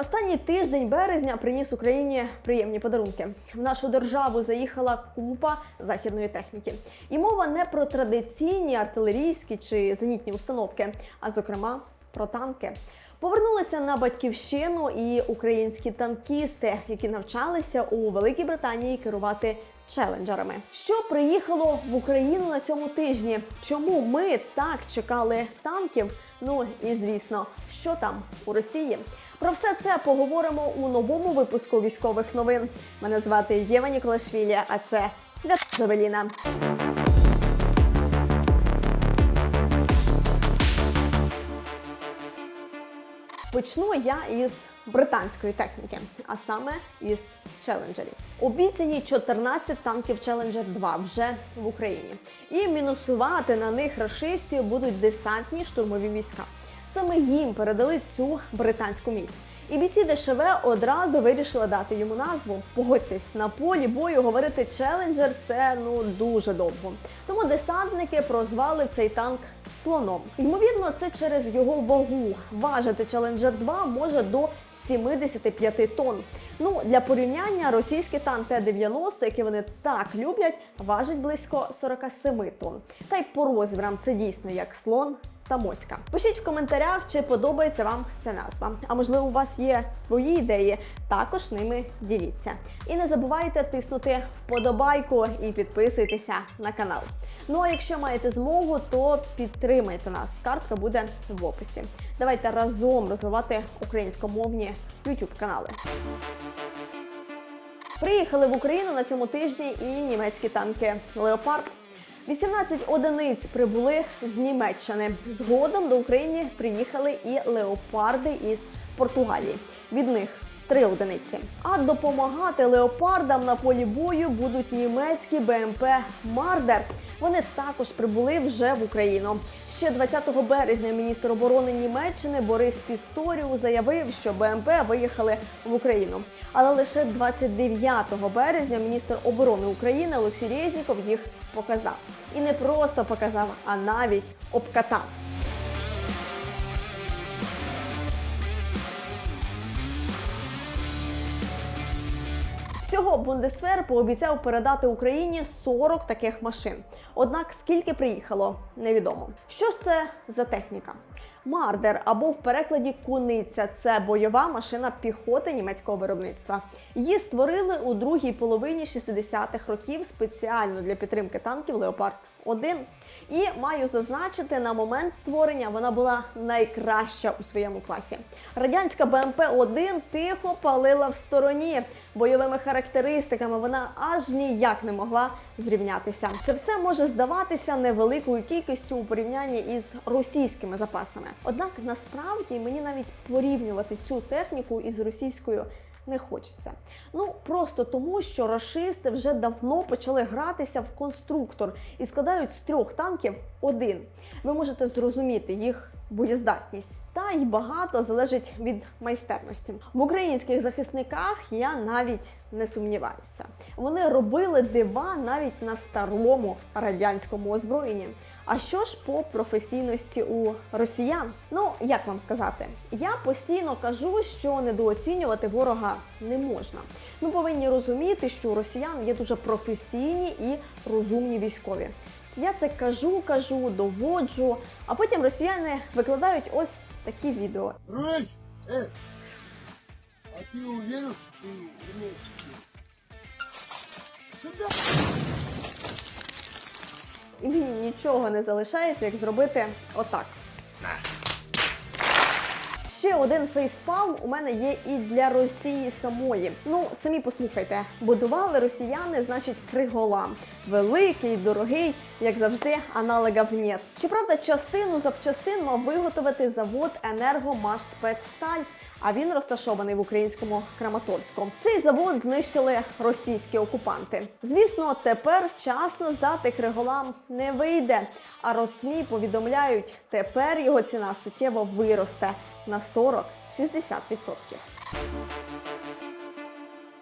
Останній тиждень березня приніс Україні приємні подарунки. В нашу державу заїхала купа західної техніки. І мова не про традиційні артилерійські чи зенітні установки, а зокрема про танки. Повернулися на батьківщину і українські танкісти, які навчалися у Великій Британії керувати челенджерами. Що приїхало в Україну на цьому тижні? Чому ми так чекали танків? Ну і звісно, що там у Росії? Про все це поговоримо у новому випуску військових новин. Мене звати Єва Ніколашвілі, а це Свята Джавеліна. Почну я із британської техніки, а саме із челенджерів. Обіцяні 14 танків Challenger 2 вже в Україні. І мінусувати на них рашистів будуть десантні штурмові війська. Саме їм передали цю британську міць. І бійці ДШВ одразу вирішили дати йому назву. Погодьтесь, на полі бою говорити челенджер це ну дуже довго. Тому десантники прозвали цей танк слоном. Ймовірно, це через його вагу. Важити Challenger 2 може до 75 тонн. Ну для порівняння російський танк Т-90, який вони так люблять, важить близько 47 тонн. Та й по розмірам це дійсно як слон та моська. Пишіть в коментарях, чи подобається вам ця назва. А можливо, у вас є свої ідеї, також ними діліться. І не забувайте тиснути вподобайку і підписуйтеся на канал. Ну а якщо маєте змогу, то підтримайте нас. Картка буде в описі. Давайте разом розвивати українськомовні YouTube канали. Приїхали в Україну на цьому тижні і німецькі танки Леопард. 18 одиниць прибули з Німеччини. Згодом до України приїхали і леопарди із Португалії. Від них три одиниці. А допомагати леопардам на полі бою будуть німецькі БМП Мардер. Вони також прибули вже в Україну. Ще 20 березня міністр оборони Німеччини Борис Пісторіу заявив, що БМП виїхали в Україну. Але лише 29 березня міністр оборони України Олексій Резніков їх показав. І не просто показав, а навіть обкатав. Всього Бундесвер пообіцяв передати Україні 40 таких машин. Однак скільки приїхало, невідомо. Що ж це за техніка? Мардер або в перекладі куниця це бойова машина піхоти німецького виробництва. Її створили у другій половині 60-х років спеціально для підтримки танків Леопард 1 І маю зазначити, на момент створення вона була найкраща у своєму класі. Радянська БМП-1 тихо палила в стороні. Бойовими характеристиками вона аж ніяк не могла зрівнятися. Це все може здаватися невеликою кількістю у порівнянні із російськими запасами. Однак насправді мені навіть порівнювати цю техніку із російською не хочеться. Ну просто тому, що рашисти вже давно почали гратися в конструктор і складають з трьох танків один. Ви можете зрозуміти їх боєздатність. Та й багато залежить від майстерності. В українських захисниках я навіть не сумніваюся. Вони робили дива навіть на старому радянському озброєнні. А що ж по професійності у росіян? Ну як вам сказати, я постійно кажу, що недооцінювати ворога не можна. Ми повинні розуміти, що у росіян є дуже професійні і розумні військові. Я це кажу, кажу, доводжу, а потім росіяни викладають ось такі відео. Рысь! Э! А ты уверен, что ты немецкий? Сюда! І мені нічого не залишається, як зробити отак. Один фейспалм у мене є і для Росії самої. Ну, самі послухайте, будували росіяни, значить, криголам. Великий, дорогий, як завжди, аналогів нет. Щоправда, частину запчастин мав виготовити завод «Енергомашспецсталь», а він розташований в українському Краматорську. Цей завод знищили російські окупанти. Звісно, тепер вчасно здати криголам не вийде. А Росмі повідомляють, тепер його ціна суттєво виросте на 40-60%.